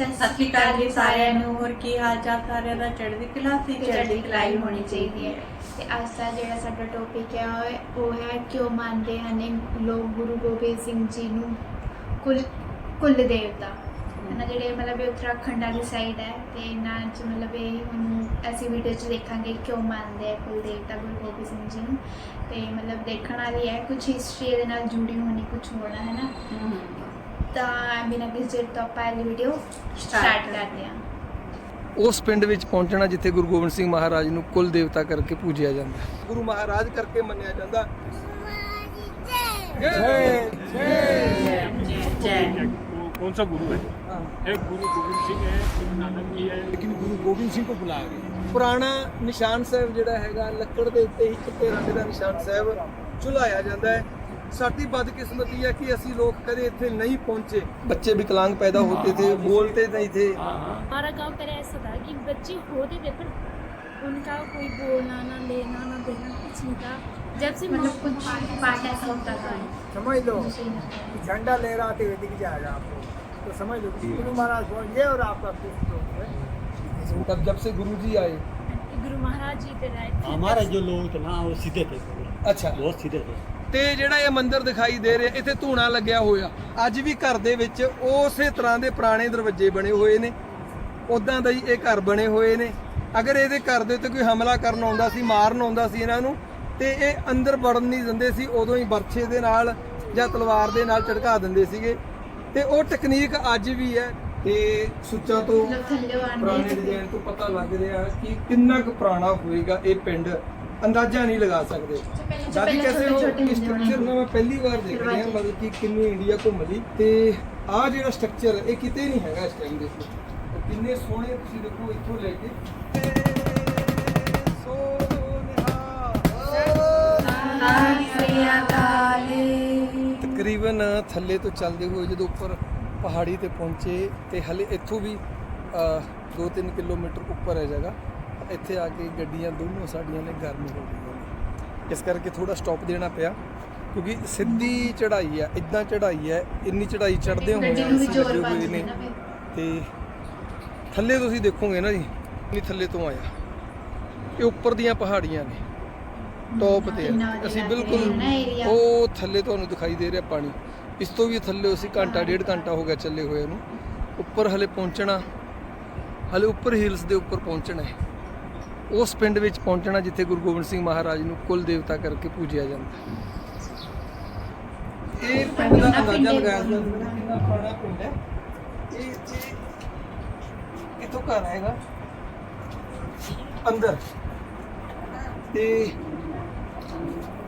ਸਤਿ ਸ਼੍ਰੀ ਅਕਾਲ ਜੀ ਸਾਰਿਆਂ ਨੂੰ। ਹੋਰ ਕੀ ਹਾਲ ਚਾਲ ਸਾਰਿਆਂ ਦਾ? ਚੜ੍ਹਦੀ ਕਲਾ ਸੀ ਚੜ੍ਹਦੀ ਕਲਾਈ ਹੋਣੀ ਚਾਹੀਦੀ ਹੈ। ਤੇ ਅੱਜ ਦਾ ਜਿਹੜਾ ਸਾਡਾ ਟੌਪਿਕ ਹੈ ਉਹ- ਹੈ ਕਿਉਂ ਮੰਨਦੇ ਹਨ ਲੋਕ ਗੁਰੂ ਗੋਬਿੰਦ ਸਿੰਘ ਜੀ ਨੂੰ ਕੁਲ ਕੁਲ ਦੇਵਤਾ? ਹਨਾ ਜਿਹੜੇ ਮਤਲਬ ਉੱਤਰਾਖੰਡ ਵਾਲੀ ਸਾਈਡ ਹੈ ਤੇ ਇਹਨਾਂ ਚ ਮਤਲਬ ਇਹ ਹੁਣ ਅਸੀਂ ਵੀਡੀਓ ਚ ਦੇਖਾਂਗੇ ਕਿਉਂ ਮੰਨਦੇ ਆ ਕੁਲ ਦੇਵਤਾ ਗੁਰੂ ਗੋਬਿੰਦ ਸਿੰਘ ਜੀ ਨੂੰ। ਤੇ ਮਤਲਬ ਦੇਖਣ ਵਾਲੀ ਹੈ ਕੁਝ ਹਿਸਟਰੀ ਦੇ ਨਾਲ ਜੁੜੀ ਹੋਣੀ ਕੁਝ ਹੋਣਾ ਹੈ ਨਾ? ਤਾਂ ਬਿਨਾਂ ਕਿਸੇ ਦੇਰ ਤੋਂ ਆਪਾਂ ਇਹ ਵੀਡੀਓ ਸਟਾਰਟ ਕਰਦੇ ਹਾਂ ਉਸ ਪਿੰਡ ਵਿੱਚ ਪਹੁੰਚਣਾ ਜਿੱਥੇ ਗੁਰੂ ਗੋਬਿੰਦ ਸਿੰਘ ਮਹਾਰਾਜ ਨੂੰ ਕੁਲ ਦੇਵਤਾ ਕਰਕੇ ਪੂਜਿਆ ਜਾਂਦਾ ਹੈ। ਗੁਰੂ ਮਹਾਰਾਜ ਕਰਕੇ ਮੰਨਿਆ ਜਾਂਦਾ ਜੈ ਜੈ वो कौन सा गुरु है एक गुरु गोविंद सिंह है गुरु नानक जी है ਲੇਕਿਨ ਗੁਰੂ ਗੋਬਿੰਦ ਸਿੰਘ ਕੋ ਬੁਲਾਇਆ ਗਿਆ ਪੁਰਾਣਾ ਨਿਸ਼ਾਨ ਸਾਹਿਬ ਜਿਹੜਾ ਹੈਗਾ ਲੱਕੜ ਦੇ ਉੱਤੇ ਹੀ ਚਿੱਟੇ ਰੰਗ ਦਾ ਨਿਸ਼ਾਨ ਸਾਹਿਬ ਝੁਲਾਇਆ ਜਾਂਦਾ ਹੈ ਸਾਡੀ ਬਦਕਿਸਮਤੀ ਹੈ ਕਿ ਅਸੀਂ ਲੋਕ ਕਦੇ ਇੱਥੇ नहीं पहुँचे बच्चे विकलांग पैदा होते थे बोलते नहीं थे हमारा गाँव पहले ऐसा था कि बच्चे होते थे पर उनका कोई बोलना ना लेना ना देना कुछ नहीं था जब से मतलब कुछ पार्ट ऐसा होता था समझ लो झंडा लहराते हुए दिख जाएगा आपको तो समझ लो गुरु महाराज कौन ये और आपका तब जब से गुरु जी आए गुरु महाराज जी थे हमारा जो लोग थे ना वो सीधे थे। अच्छा। बहुत सीधे थे। ਤੇ ਜਿਹੜਾ ਇਹ ਮੰਦਿਰ ਦਿਖਾਈ ਦੇ ਰਿਹਾ ਇੱਥੇ ਧੂਣਾ ਲੱਗਿਆ ਹੋਇਆ। ਅੱਜ ਵੀ ਘਰ ਦੇ ਵਿੱਚ ਉਸੇ ਤਰ੍ਹਾਂ ਦੇ ਪੁਰਾਣੇ ਦਰਵਾਜ਼ੇ ਬਣੇ ਹੋਏ ਨੇ। ਉਦਾਂ ਦਾ ਹੀ ਇਹ ਘਰ ਬਣੇ ਹੋਏ ਨੇ। ਅਗਰ ਇਹਦੇ ਘਰ ਦੇ ਉੱਤੇ ਕੋਈ ਹਮਲਾ ਕਰਨ ਆਉਂਦਾ ਸੀ ਮਾਰਨ ਆਉਂਦਾ ਸੀ ਇਹਨਾਂ ਨੂੰ ਤੇ ਇਹ ਅੰਦਰ ਵੜਨ ਨਹੀਂ ਦਿੰਦੇ ਸੀ ਉਦੋਂ ਹੀ ਬਰਛੇ ਦੇ ਨਾਲ ਜਾਂ ਤਲਵਾਰ ਦੇ ਨਾਲ ਝਟਕਾ ਦਿੰਦੇ ਸੀਗੇ। ਤੇ ਉਹ ਟੈਕਨੀਕ ਅੱਜ ਵੀ ਹੈ। ਤੇ ਸੁੱਚਾ ਤੋਂ ਪੁਰਾਣੇ ਡਿਜ਼ਾਈਨ ਤੋਂ ਪਤਾ ਲੱਗ ਰਿਹਾ ਕਿ ਕਿੰਨਾ ਕੁ ਪੁਰਾਣਾ ਹੋਏਗਾ ਇਹ ਪਿੰਡ। ਅੰਦਾਜ਼ਾ ਨਹੀਂ ਲਗਾ ਸਕਦੇ। ਦਾਦੀ ਕੈਸੇ ਹੋ ਇਸ। ਸਟਰਕਚਰ ਨੂੰ ਮੈਂ ਪਹਿਲੀ ਵਾਰ ਦੇਖ ਰਿਹਾ। ਮਤਲਬ ਕਿ ਕਿੰਨੀ ਇੰਡੀਆ ਘੁੰਮ ਲਈ। ਤੇ ਆ ਜਿਹੜਾ ਸਟਰਕਚਰ ਇਹ ਕਿਤੇ ਨਹੀਂ ਹੈਗਾ ਇਸ ਟਾਈਮ ਦੇ ਤੇ ਕਿੰਨੇ ਸੋਹਣੇ ਤੁਸੀਂ ਦੇਖੋ ਇੱਥੋਂ ਲੈ ਕੇ। ਤਕਰੀਬਨ ਥੱਲੇ ਤੋਂ ਚੱਲਦੇ ਹੋਏ ਜਦੋਂ ਉੱਪਰ ਪਹਾੜੀ ਤੇ ਪਹੁੰਚੇ ਤੇ ਹਲੇ ਇੱਥੋਂ ਵੀ 2-3 ਕਿਲੋਮੀਟਰ ਉੱਪਰ ਹੈ ਜਗ੍ਹਾ। ਇੱਥੇ ਆ ਕੇ ਗੱਡੀਆਂ ਦੋਨੋਂ ਸਾਡੀਆਂ ਨੇ ਗਰਮ ਹੋ ਗਈਆਂ ਇਸ ਕਰਕੇ ਥੋੜਾ ਸਟਾਪ ਦੇਣਾ ਪਿਆ ਕਿਉਂਕਿ ਸਿੱਧੀ ਚੜ੍ਹਾਈ ਹੈ ਇਦਾਂ ਚੜ੍ਹਾਈ ਹੈ ਇੰਨੀ ਚੜ੍ਹਾਈ ਚੜ੍ਹਦੇ ਹੋਏ ਨੂੰ। ਲੱਗੇ। ਤੇ ਥੱਲੇ ਤੁਸੀਂ ਦੇਖੋਗੇ ਨਾ ਜੀ ਨਹੀਂ ਥੱਲੇ ਤੋਂ ਆਇਆ। ਇਹ ਉੱਪਰ ਦੀਆਂ ਪਹਾੜੀਆਂ ਨੇ ਟੌਪ ਤੇ ਅਸੀਂ ਬਿਲਕੁਲ। ਉਹ ਥੱਲੇ ਤੁਹਾਨੂੰ ਦਿਖਾਈ ਦੇ ਰਿਹਾ ਪਾਣੀ। ਇਸ ਤੋਂ ਵੀ ਥੱਲੇ ਅਸੀਂ ਘੰਟਾ ਡੇਢ ਘੰਟਾ ਹੋ ਗਿਆ ਚੱਲੇ ਹੋਏ ਨੂੰ। ਉੱਪਰ ਹਲੇ ਪਹੁੰਚਣਾ ਹਲੇ ਉੱਪਰ ਹਿਲਸ ਦੇ ਉੱਪਰ ਪਹੁੰਚਣਾ ਹੈ। ਉਸ ਪਿੰਡ ਵਿੱਚ ਪਹੁੰਚਣਾ ਜਿੱਥੇ ਗੁਰੂ ਗੋਬਿੰਦ ਸਿੰਘ ਮਹਾਰਾਜ ਨੂੰ ਕੁਲ ਦੇਵਤਾ ਕਰਕੇ ਪੂਜਿਆ ਜਾਂਦਾ ਹੈ। ਇਹ ਪਿੰਡ ਦਾ ਅੰਦਾਜ਼ਾ ਲਗਾਇਆ ਜਾ ਸਕਦਾ ਹੈ ਕਿੰਨਾ ਪੁਰਾਣਾ ਪਿੰਡ ਹੈ। ਇਹ ਇਹ ਇਥੋਂ ਘਰ ਆਏਗਾ? ਅੰਦਰ। ਤੇ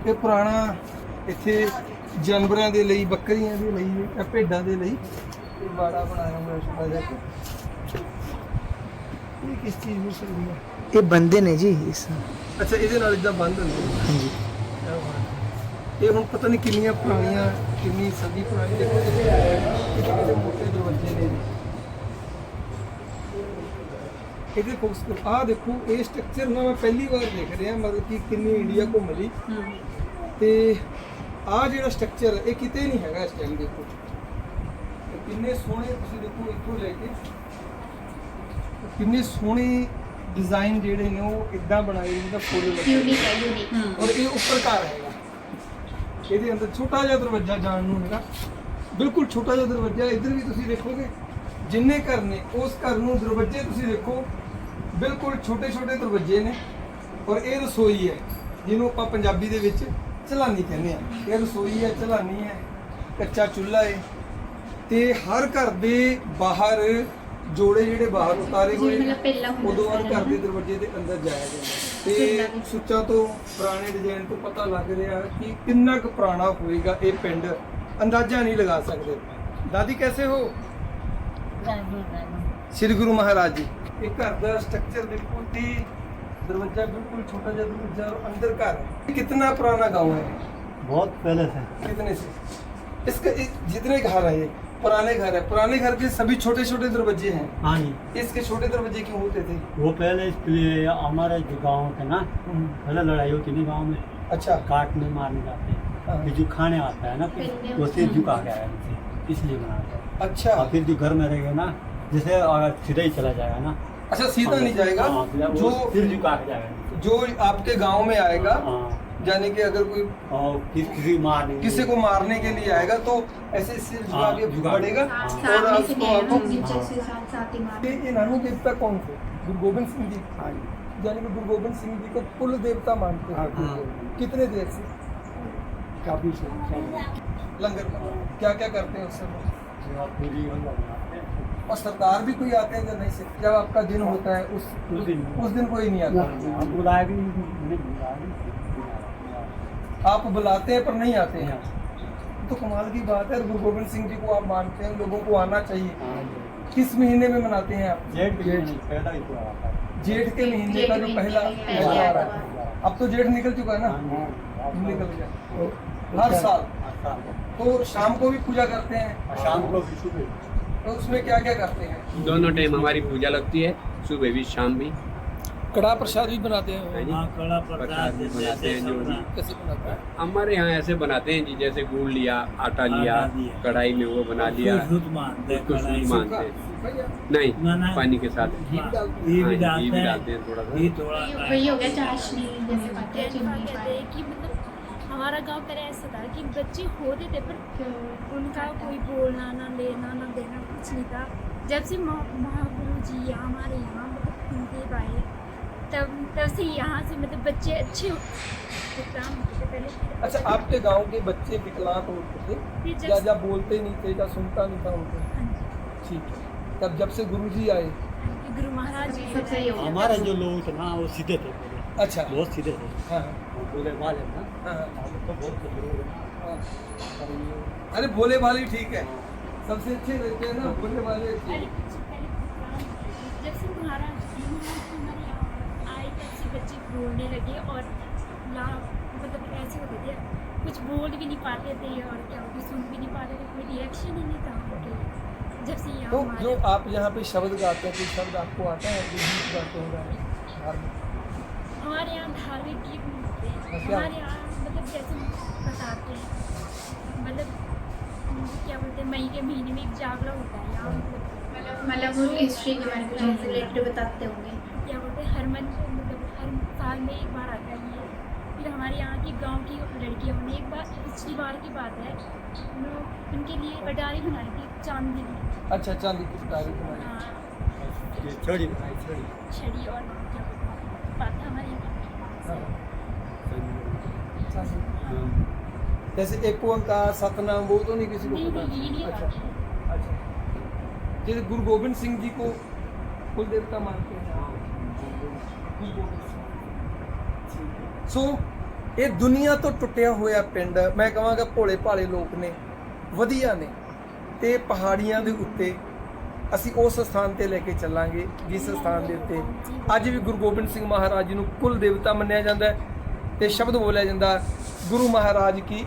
ਇਹ ਪੁਰਾਣਾ ਇੱਥੇ ਜਾਨਵਰਾਂ ਦੇ ਲਈ ਬੱਕਰੀਆਂ ਦੇ ਲਈ ਜਾਂ ਭੇਡਾਂ ਦੇ ਲਈ ਇਹ ਬਾੜਾ ਬਣਾਇਆ ਹੋਇਆ ਛੋਟਾ ਜਿਹਾ। ਇਹ ਕਿਸ ਚੀਜ਼ ਨੂੰ ਸਕਦੀ ਹੈ? ਇਹ ਬੰਦੇ ਨੇ ਜੀ ਇਸ ਅੱਛਾ ਇਹਦੇ ਨਾਲ ਇਦਾਂ ਬੰਦ ਹੁੰਦੇ ਨੇ। ਹਾਂਜੀ। ਇਹ ਹੁਣ ਪਤਾ ਨਹੀਂ ਕਿੰਨੀਆਂ ਪੁਰਾਣੀਆਂ ਕਿੰਨੀ ਸਦੀ ਪੁਰਾਣੀ ਦੇਖੋ ਕਿਤੇ ਕਿਤੇ ਮੋਟੇ ਦਰਵਾਜ਼ੇ ਨੇ ਇਹਦੇ। ਕੋਸ ਆ ਦੇਖੋ ਇਹ ਸਟਰਕਚਰ ਨਾ ਮੈਂ ਪਹਿਲੀ ਵਾਰ ਦੇਖ ਰਿਹਾ ਮਤਲਬ ਕਿ ਕਿੰਨੀ ਇੰਡੀਆ ਘੁੰਮ ਲਈ। ਤੇ ਆ ਜਿਹੜਾ ਸਟ੍ਰਕਚਰ ਇਹ ਕਿਤੇ ਨਹੀਂ ਹੈਗਾ ਇਸ ਟਾਈਮ ਦੇਖੋ। ਕਿੰਨੇ ਸੋਹਣੇ ਤੁਸੀਂ ਦੇਖੋ ਇੱਥੋਂ ਲੈ ਕੇ। ਕਿੰਨੇ ਸੋਹਣੇ ਡਿਜ਼ਾਈਨ ਜਿਹੜੇ ਨੇ ਉਹ ਇਦਾਂ ਬਣਾਏ ਜਿਹਦਾ ਫੁੱਲ ਲੱਗੇ ਯੂਨਿਕ ਹੈ ਯੂਨਿਕ ਔਰ ਇਹ ਉੱਪਰ ਘਰ ਹੈਗਾ ਇਹਦੇ ਅੰਦਰ ਛੋਟਾ ਜਿਹਾ ਦਰਵਾਜ਼ਾ ਜਾਣ ਨੂੰ ਹੈਗਾ। ਬਿਲਕੁਲ ਛੋਟਾ ਜਿਹਾ ਦਰਵਾਜ਼ਾ ਇੱਧਰ ਵੀ ਤੁਸੀਂ ਦੇਖੋਗੇ। ਜਿੰਨੇ ਘਰ ਨੇ ਉਸ ਘਰ ਨੂੰ ਦਰਵਾਜ਼ੇ ਤੁਸੀਂ ਦੇਖੋ। ਬਿਲਕੁਲ ਛੋਟੇ ਛੋਟੇ ਦਰਵਾਜ਼ੇ ਨੇ। ਔਰ ਇਹ ਰਸੋਈ ਹੈ ਜਿਹਨੂੰ ਆਪਾਂ ਪੰਜਾਬੀ ਦੇ ਵਿੱਚ ਚਲਾਨੀ ਕਹਿੰਦੇ ਆ ਇਹ ਰਸੋਈ ਹੈ ਚਲਾਨੀ ਹੈ ਕੱਚਾ ਚੁੱਲ੍ਹਾ ਹੈ। ਤੇ ਹਰ ਘਰ ਦੇ ਬਾਹਰ ਜੋੜੇ ਜਿਹੜੇ ਬਾਹਰ ਉਤਾਰੇ ਹੋਏ ਜਿਵੇਂ ਨੇ ਮਤਲਬ ਪਹਿਲਾਂ ਹੁੰਦਾ ਉਦੋਂ ਬਾਅਦ ਸਾਰਾ ਘਰ ਦੇ ਨਾ। ਦਰਵਾਜ਼ੇ ਦੇ ਅੰਦਰ ਜਾਇਆ ਜਾਂਦਾ ਤੇ ਚੁੱਲ੍ਹਾ ਵੀ। ਸੁੱਚਾ ਤੋਂ ਪੁਰਾਣੇ ਡਿਜ਼ਾਈਨ ਤੋਂ ਪਤਾ ਲੱਗ ਰਿਹਾ ਕਿ ਕਿੰਨਾ ਕੁ ਪੁਰਾਣਾ ਹੋਏਗਾ ਇਹ ਪਿੰਡ ਅੰਦਾਜ਼ਾ ਨਹੀਂ ਲਗਾ ਸਕਦੇ ਦਾਦੀ ਕੈਸੇ ਹੋ ਸ੍ਰੀ ਗੁਰੂ ਮਹਾਰਾਜ ਜੀ ਇਹ ਘਰ ਦਾ ਸਟਰਕਚਰ ਬਿਲਕੁਲ ਤੇ ਦਰਵਾਜ਼ਾ ਬਿਲਕੁਲ ਛੋਟਾ ਜਿਹਾ ਦਰਵਾਜ਼ਾ ਔਰ ਅੰਦਰ ਘਰ ਹੈ ਕਿੰਨਾ ਪੁਰਾਣਾ गांव है बहुत पहले से कितने से इसका इस- जितने घर है ये पुराने घर है। पुराने घर के सभी छोटे छोटे दरवाजे हैं। हाँ जी। इसके छोटे दरवाजे क्यों होते थे? वो पहले इसलिए हमारे जो गाँव थे ना पहले लड़ाई होती नहीं गाँव में। अच्छा। काटने मारने जाते हाँ। फिर जो खाने आता है ना फिर सिर झुका गया है इसलिए बनाते हैं। अच्छा। और फिर जो घर में रहेगा ना जैसे अगर सीधा ही चला जाएगा ना अच्छा सीधा नहीं जाएगा? हाँ, जो सिर झुका जाएगा जो आपके गाँव में आएगा हाँ। यानी कि अगर कोई और किस किसी किसी को मारने के लिए आएगा तो ऐसे सिर झुका हाँ, के बढ़ेगा। हाँ, और उसको आपको है, ही ये नानू देवता कौन थे? गुरु गोविंद सिंह जी। यानी कि गुरु गोविंद सिंह जी को कुल देवता मानते हैं। हाँ। कितने देर से काफ़ी से। लंगर क्या क्या करते हैं उस समय? हैं। और सरदार भी कोई आते हैं या नहीं से जब आपका दिन होता है उस उस दिन। उस दिन कोई नहीं आता। बुलाए भी। आप बुलाते हैं पर नहीं आते हैं। तो कमाल की बात है गुरु गोविंद सिंह जी को आप मानते हैं लोगों को आना चाहिए। हाँ, किस महीने में मनाते हैं आप? जेठ के पहला ही तो आता है। जेठ के महीने का जो पहला का त्योहार है। अब तो जेठ निकल चुका है ना? हाँ, निकल गया। हर साल। तो शाम को भी पूजा करते हैं? शाम को भी सुबह। तो उसमें क्या क्या करते हैं? दोनों टाइम हमारी पूजा लगती है सुबह भी शाम भी। कड़ा प्रसाद भी बनाते हैं है जी प्रसाद भी बनाते हैं जो भी कैसे बनाते हैं हमारे यहाँ ऐसे बनाते हैं जी जैसे गुड़ लिया आटा लिया आटा लिया। कढ़ाई में वो बना लिया दूध मानते हैं कुछ कढ़ाई नहीं से। मानते भैया नहीं ना, ना। पानी के साथ घी हाँ, भी घी डालते भी हैं डालते हैं थोड़ा सा घी थोड़ा वही हो गया चाशनी जैसे पत्ते कहते चीनी कहते हैं कि मतलब हमारा गांव पहले ऐसा था कि बच्चे होते थे पर उनका कोई बोलना ना लेना ना देना कुछ नहीं था जब से महा- महागुरु जी यहाँ हमारे यहाँ मतलब कुलदेव आए तब तब से यहाँ से मतलब बच्चे अच्छे अच्छा आपके गाँव के बच्चे विकलांग होते थे? फिर जब या बोलते नहीं थे या सुनता नहीं था उनको? हाँ ठीक है। तब जब से गुरु जी आए? हाँ गुरु महाराज जी सबसे ये हो। हमारे जो लोग थे ना वो सीधे थे। अच्छा। बहुत सीधे थे। हाँ। बोले वाले ना हाँ, हाँ, तो बहुत हैं। हाँ। पर ये- अरे भोले वाले ठीक है। सबसे अच्छे रहते हैं ना भोले वाले बोलने लगे और ला मतलब ऐसे होते थे कुछ बोल भी नहीं पाते थे और क्या होते सुन भी नहीं पाते थे कोई रिएक्शन ही नहीं था उनके जब से यहाँ तो जो आप यहाँ पे शब्द गाते हैं कोई शब्द आपको आता है जो गीत गाते हो हमारे यहाँ धार्मिक गीत नहीं होते। हैं हमारे यहाँ मतलब जैसे बताते हैं मतलब क्या बोलते हैं मई के महीने में एक जागरण होता है यहाँ मतलब मतलब हिस्ट्री के बारे में रिलेटेड बताते होंगे। क्या बोलते हैं हर मन मतलब हर साल में एक बार आता है ये फिर हमारे यहाँ की गाँव की लड़कियों ने एक बार पिछली बार की बात है उनके लिए पटारी बनाई थी चांदी की। अच्छा चांदी की पटारी बनाई हाँ। छड़ी बनाई छड़ी। छड़ी और बात है हमारे हाँ, हाँ। जैसे एक ओंकार सतनाम वो तो नहीं किसी को पता? अच्छा। अच्छा। जैसे गुरु गोविंद सिंह जी को कुल देवता मानते हैं। गुरु गोविंद सिंह ਸੋ ਇਹ ਦੁਨੀਆ ਤੋਂ ਟੁੱਟਿਆ ਹੋਇਆ ਪਿੰਡ ਮੈਂ ਕਹਾਂਗਾ ਭੋਲੇ ਭਾਲੇ ਲੋਕ ਨੇ ਵਧੀਆ ਨੇ ਤੇ ਪਹਾੜੀਆਂ ਦੇ ਉੱਤੇ ਅਸੀਂ ਉਸ ਸਥਾਨ ਤੇ ਲੈ ਕੇ ਚੱਲਾਂਗੇ ਜਿਸ ਸਥਾਨ ਦੇ ਉੱਤੇ ਅੱਜ ਵੀ ਗੁਰੂ ਗੋਬਿੰਦ ਸਿੰਘ ਮਹਾਰਾਜ ਜੀ ਨੂੰ ਕੁਲ ਦੇਵਤਾ ਮੰਨਿਆ ਜਾਂਦਾ ਹੈ ਤੇ ਸ਼ਬਦ ਬੋਲਿਆ ਜਾਂਦਾ ਗੁਰੂ ਮਹਾਰਾਜ ਕੀ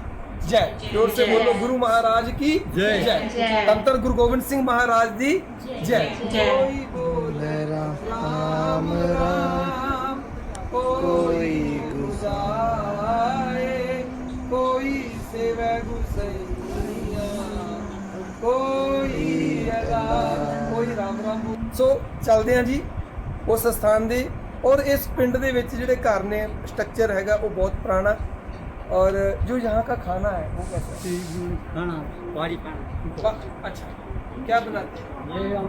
ਜੈ ਜੋਰ ਸੇ ਬੋਲੋ ਗੁਰੂ ਮਹਾਰਾਜ ਕੀ ਜੈ। ਜੈ। ਤੰਤਰ ਗੁਰੂ ਗੋਬਿੰਦ ਸਿੰਘ ਮਹਾਰਾਜ ਦੀ ਜੈ ਜੈ। ਕੋਈ ਬੋਲੇ ਰਾਮ ਰਾਮ ਕੋਈ ਅਦਾ ਕੋਈ ਰਾਮ ਰਾਮ ਬੋਲ- ਸੋ ਚੱਲਦੇ ਹਾਂ ਜੀ ਉਸ ਸਥਾਨ ਦੇ ਔਰ ਇਸ ਪਿੰਡ ਦੇ ਵਿੱਚ ਜਿਹੜੇ ਘਰ ਨੇ ਸਟਰਕਚਰ ਹੈਗਾ ਉਹ ਬਹੁਤ ਪੁਰਾਣਾ और जो यहाँ का खाना है वो कैसा है ये खाना पारी खाना वाह, अच्छा क्या बनाते हैं ये हम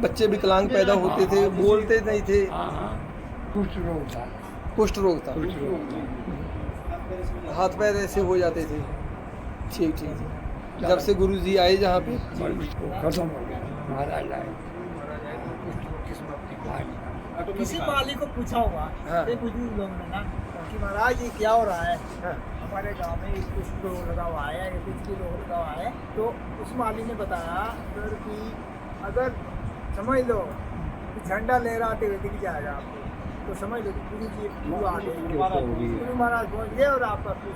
बच्चे विकलांग पैदा होते थे बोलते नहीं थे कुछ रोग था कुष्ठ रोग था हाथ पैर ऐसे हो जाते थे ठीक ठीक ठीक जब से गुरु जी आए जहाँ पे खत्म हो गया महाराज आए किसी माली को पूछा हुआ हाँ। बुज़ुर्ग लोग ने ना कि महाराज ये क्या हो रहा है हाँ। हमारे गाँव में कुछ रोग लगा हुआ है या कुछ भी रोग लगा हुआ है तो उस माली ने बताया सर कि अगर समझ लो झंडा लहराते हुए दिख जाएगा आपको तो समझ लो कि गुरु जी गुरु आ गए गुरु महाराज पहुँच गए और आपका कुछ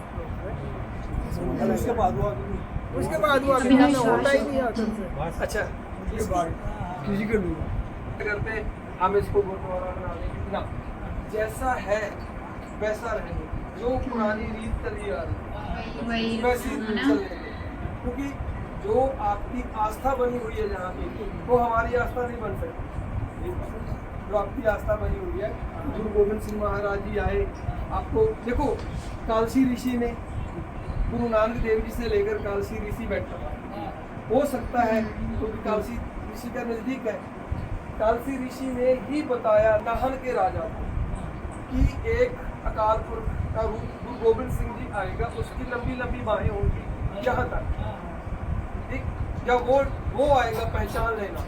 उसके बाद हुआ उसके बाद हुआ होता ही नहीं है अच्छा। के लिए करते हम इसको गुरुद्वारा बना देंगे ना जैसा है वैसा रहेंगे जो पुरानी रीत चली आ रही वैसी है ना? चलेंगे जो आपकी आस्था बनी हुई है जहाँ पे वो हमारी आस्था नहीं बन सकती। जो आपकी आस्था बनी हुई है गुरु गोविंद सिंह महाराज जी आए, आपको देखो, कालसी ऋषि ने गुरु नानक देव जी से लेकर कालसी ऋषि बैठा हो सकता है क्योंकि तो कालसी ऋषि का नज़दीक है। कालसी ऋषि ने ही बताया नाहन के राजा को कि एक अकाल पुरख का रूप गुरु गोविंद सिंह जी आएगा, उसकी लंबी लंबी बाहें होंगी, यहाँ तक। ठीक जब वो वो आएगा, पहचान लेना।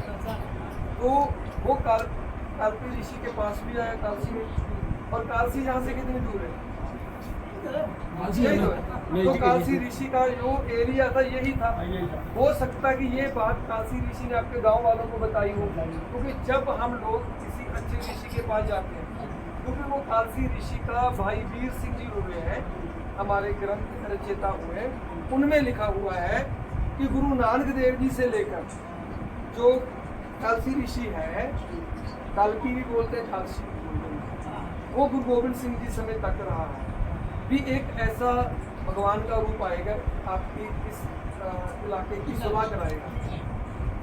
तो वो काल कालपी ऋषि के पास भी आया कालसी में। और कालसी यहाँ से कितनी दूर है? तो है। तो कालसी ऋषि का जो एरिया था यही था। हो सकता कि ये बात काशी ऋषि ने आपके गाँव वालों को बताई हो। क्योंकि जब हम लोग किसी अच्छे ऋषि के पास जाते हैं क्योंकि वो कालसी ऋषि का भाई वीर सिंह जी हुए हैं हमारे ग्रंथ रचेता हुए उनमें लिखा हुआ है कि गुरु नानक देव जी से लेकर जो कालसी ऋषि है कालपी भी बोलते हैं कालसी भी बोलते हैं वो गुरु गोविंद सिंह जी समय तक रहा है। भी एक ऐसा भगवान का रूप आएगा, आपकी इस इलाके की सुलह कराएगा।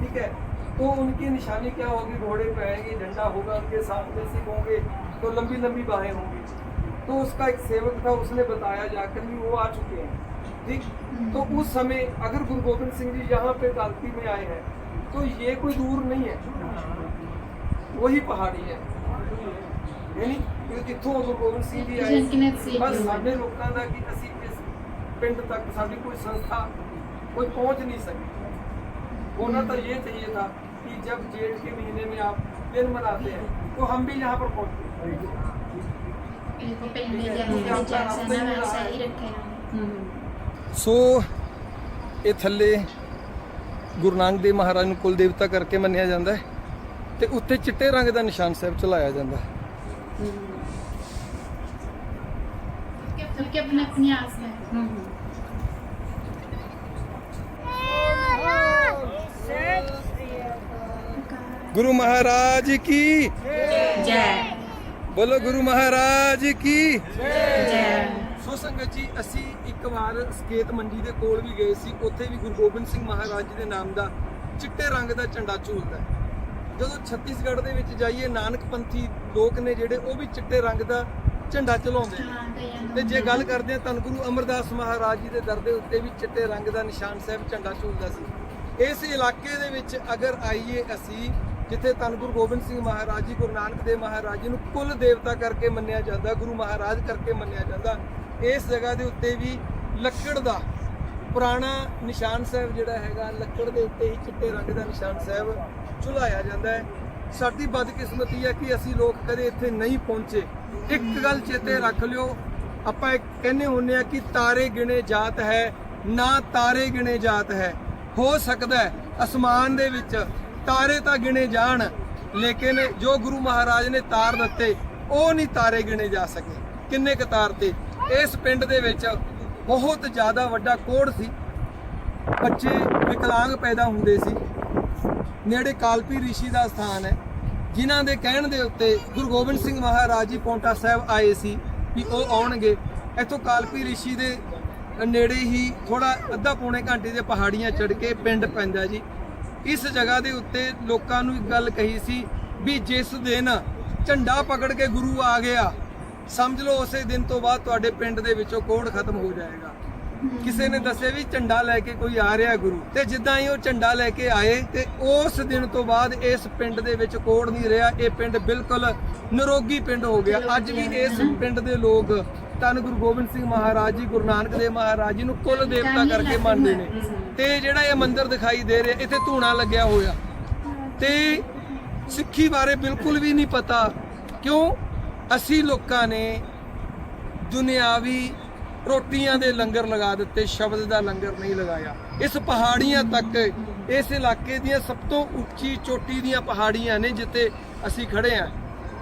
ठीक है? तो उनकी निशानी क्या होगी? घोड़े पे आएँगे, झंडा होगा, उनके साथ में सिंह होंगे तो लंबी लंबी बाहें होंगी। तो उसका एक सेवक था, उसने बताया, जाकर भी वो आ चुके हैं। ठीक? तो उस समय अगर गुरु गोविंद सिंह जी यहाँ पे कालपी में आए हैं तो ये कोई दूर नहीं है। वही पहाड़ी है ਯਾਨੀ ਕਿ ਇੱਥੋਂ ਗੁਰੂ ਗੋਬਿੰਦ ਸਿੰਘ ਜੀ ਆਏ ਜਿਨਕੀ ਨਸੀਬ ਬਸ ਹੋਈ। ਸਾਡੇ ਲੋਕਾਂ ਦਾ ਕਿ ਅਸੀਂ ਇਸ ਪਿੰਡ ਤੱਕ ਸਾਡੀ ਕੋਈ ਸੰਸਥਾ कोई पहुंच नहीं सकी होना तो ये चाहिए था कि जब जेठ के महीने में आप दिन मनाते हैं तो हम भी यहाँ पर पहुंचते इनको पहले जैसे जैसा ना वैसा ही रखे हैं ਸੋ ਇਹ ਥੱਲੇ ਗੁਰੂ ਨਾਨਕ ਦੇਵ ਮਹਾਰਾਜ ਨੂੰ ਕੁਲ ਦੇਵਤਾ ਕਰਕੇ ਮੰਨਿਆ ਜਾਂਦਾ ਹੈ ਤੇ ਉੱਤੇ ਚਿੱਟੇ ਰੰਗ ਦਾ ਨਿਸ਼ਾਨ ਸਾਹਿਬ ਚਲਾਇਆ ਜਾਂਦਾ ਹੈ सबकी अपनी अपनी आस है ਗੁਰੂ ਮਹਾਰਾਜ ਕੀ ਜੈ ਬੋਲੋ ਗੁਰੂ ਮਹਾਰਾਜ ਕੀ ਜੈ ਸੋ ਸੰਗਤ ਜੀ ਅਸੀਂ ਇੱਕ ਵਾਰ ਸਕੇਤ ਮੰਡੀ ਦੇ ਕੋਲ ਵੀ ਗਏ ਸੀ ਉੱਥੇ ਵੀ ਗੁਰੂ ਗੋਬਿੰਦ ਸਿੰਘ ਮਹਾਰਾਜ ਜੀ ਦੇ ਨਾਮ ਦਾ ਚਿੱਟੇ ਰੰਗ ਦਾ ਝੰਡਾ ਝੂਲਦਾ ਹੈ ਜਦੋਂ ਛੱਤੀਸਗੜ੍ਹ ਦੇ ਵਿੱਚ ਜਾਈਏ, ਨਾਨਕ ਪੰਥੀ ਲੋਕ ਨੇ ਜਿਹੜੇ, ਉਹ ਵੀ ਚਿੱਟੇ ਰੰਗ ਦਾ ਝੰਡਾ ਚਲਾਉਂਦੇ ਨੇ ਤੇ ਜੇ ਗੱਲ ਕਰਦੇ ਆ ਤਨ ਗੁਰੂ ਅਮਰਦਾਸ ਮਹਾਰਾਜ ਜੀ ਦੇ ਦਰ ਦੇ ਉੱਤੇ ਵੀ ਚਿੱਟੇ ਰੰਗ ਦਾ ਨਿਸ਼ਾਨ ਸਾਹਿਬ ਝੰਡਾ ਝੂਲਦਾ ਸੀ। ਇਸ ਇਲਾਕੇ ਦੇ ਵਿੱਚ ਅਗਰ ਆਈਏ ਅਸੀਂ, ਜਿੱਥੇ ਤਨ ਗੁਰੂ ਗੋਬਿੰਦ ਸਿੰਘ ਮਹਾਰਾਜ ਜੀ, ਗੁਰੂ ਨਾਨਕ ਦੇਵ ਮਹਾਰਾਜ ਜੀ ਨੂੰ ਕੁੱਲ ਦੇਵਤਾ ਕਰਕੇ ਮੰਨਿਆ ਜਾਂਦਾ, ਗੁਰੂ ਮਹਾਰਾਜ ਕਰਕੇ ਮੰਨਿਆ ਜਾਂਦਾ, ਇਸ ਜਗ੍ਹਾ ਦੇ ਉੱਤੇ ਵੀ ਲੱਕੜ ਦਾ ਪੁਰਾਣਾ ਨਿਸ਼ਾਨ ਸਾਹਿਬ ਜਿਹੜਾ ਹੈਗਾ, ਲੱਕੜ ਦੇ ਉੱਤੇ ਹੀ ਚਿੱਟੇ ਰੰਗ ਦਾ ਨਿਸ਼ਾਨ ਸਾਹਿਬ ਝੁਲਾਇਆ ਜਾਂਦਾ ਹੈ। ਸਾਡੀ ਬਦਕਿਸਮਤੀ ਹੈ ਕਿ ਅਸੀਂ ਲੋਕ ਕਦੇ ਇੱਥੇ ਨਹੀਂ ਪਹੁੰਚੇ। ਇੱਕ ਗੱਲ ਚੇਤੇ ਰੱਖ ਲਿਓ, ਆਪਾਂ ਕਹਿੰਦੇ ਹੁੰਨੇ ਆ ਕਿ ਤਾਰੇ ਗਿਣੇ ਜਾਤ ਹੈ, ਨਾ ਤਾਰੇ ਗਿਣੇ ਜਾਤ ਹੈ। ਹੋ ਸਕਦਾ ਹੈ ਅਸਮਾਨ ਦੇ ਵਿੱਚ ਤਾਰੇ ਤਾਂ ਗਿਣੇ ਜਾਣ, ਲੇਕਿਨ ਜੋ ਗੁਰੂ ਮਹਾਰਾਜ ਨੇ ਤਾਰ ਦਿੱਤੇ, ਉਹ ਨਹੀਂ ਤਾਰੇ ਗਿਣੇ ਜਾ ਸਕੇ। ਕਿੰਨੇ ਕੁ ਤਾਰ ਤੇ? ਇਸ ਪਿੰਡ ਦੇ ਵਿੱਚ ਬਹੁਤ ਜ਼ਿਆਦਾ ਵੱਡਾ ਕੋੜ ਸੀ। ਬੱਚੇ ਵਿਕਲਾਂਗ ਪੈਦਾ ਹੁੰਦੇ ਸੀ। ਨੇੜੇ ਕਾਲਪੀ ਰਿਸ਼ੀ ਦਾ ਸਥਾਨ ਹੈ, ਜਿਨ੍ਹਾਂ ਦੇ ਕਹਿਣ ਦੇ ਉੱਤੇ ਗੁਰੂ ਗੋਬਿੰਦ ਸਿੰਘ ਮਹਾਰਾਜ ਜੀ ਪੌਂਟਾ ਸਾਹਿਬ ਆਏ ਸੀ ਵੀ ਉਹ ਆਉਣਗੇ। ਇੱਥੋਂ ਕਾਲਪੀ ਰਿਸ਼ੀ ਦੇ ਨੇੜੇ ਹੀ ਥੋੜਾ ਅੱਧਾ ਪੌਣੇ ਘੰਟੇ ਦੇ ਪਹਾੜੀਆਂ ਚੜ੍ਹ ਕੇ ਪਿੰਡ ਪੈਂਦਾ ਜੀ। ਇਸ ਜਗ੍ਹਾ ਦੇ ਉੱਤੇ ਲੋਕਾਂ ਨੂੰ ਇੱਕ ਗੱਲ ਕਹੀ ਸੀ ਵੀ ਜਿਸ ਦਿਨ ਝੰਡਾ ਪਕੜ ਕੇ ਗੁਰੂ ਆ ਗਿਆ, ਸਮਝ ਲਓ ਉਸੇ ਦਿਨ ਤੋਂ ਬਾਅਦ ਤੁਹਾਡੇ ਪਿੰਡ ਦੇ ਵਿੱਚੋਂ ਕੋੜ ਖਤਮ ਹੋ ਜਾਏਗਾ। ਕਿਸੇ ਨੇ ਦੱਸਿਆ ਵੀ ਝੰਡਾ ਲੈ ਕੇ ਕੋਈ ਆ ਰਿਹਾ ਗੁਰੂ। ਤੇ ਜਿੱਦਾਂ ਹੀ ਉਹ ਝੰਡਾ ਲੈ ਕੇ ਆਏ ਤੇ ਉਸ ਦਿਨ ਤੋਂ ਬਾਅਦ ਇਸ ਪਿੰਡ ਦੇ ਵਿੱਚ ਕੋੜ ਨਹੀਂ ਰਿਹਾ ਇਹ ਪਿੰਡ ਬਿਲਕੁਲ ਨਿਰੋਗੀ ਪਿੰਡ ਹੋ ਗਿਆ। ਅੱਜ ਵੀ ਇਸ ਪਿੰਡ ਦੇ ਲੋਕ ਧੰਨ ਗੁਰੂ ਗੋਬਿੰਦ ਸਿੰਘ ਮਹਾਰਾਜ ਜੀ ਗੁਰੂ ਨਾਨਕ ਦੇਵ ਮਹਾਰਾਜ ਜੀ ਨੂੰ ਕੁੱਲ ਦੇਵਤਾ ਕਰਕੇ ਮੰਨਦੇ ਨੇ। ਤੇ ਜਿਹੜਾ ਇਹ ਮੰਦਿਰ ਦਿਖਾਈ ਦੇ ਰਿਹਾ ਇੱਥੇ ਧੂਣਾ ਲੱਗਿਆ ਹੋਇਆ। ਤੇ ਸਿੱਖੀ ਬਾਰੇ ਬਿਲਕੁਲ ਵੀ ਨਹੀਂ ਪਤਾ ਕਿਉਂ ਅਸੀਂ ਲੋਕਾਂ ਨੇ ਦੁਨਿਆਵੀ ਰੋਟੀਆਂ ਦੇ ਲੰਗਰ ਲਗਾ ਦਿੱਤੇ ਸ਼ਬਦ ਦਾ ਲੰਗਰ ਨਹੀਂ ਲਗਾਇਆ। ਇਸ ਪਹਾੜੀਆਂ ਤੱਕ ਇਸ ਇਲਾਕੇ ਦੀਆਂ ਸਭ ਤੋਂ ਉੱਚੀ ਚੋਟੀ ਦੀਆਂ ਪਹਾੜੀਆਂ ਨੇ ਜਿੱਥੇ ਅਸੀਂ ਖੜੇ ਆ।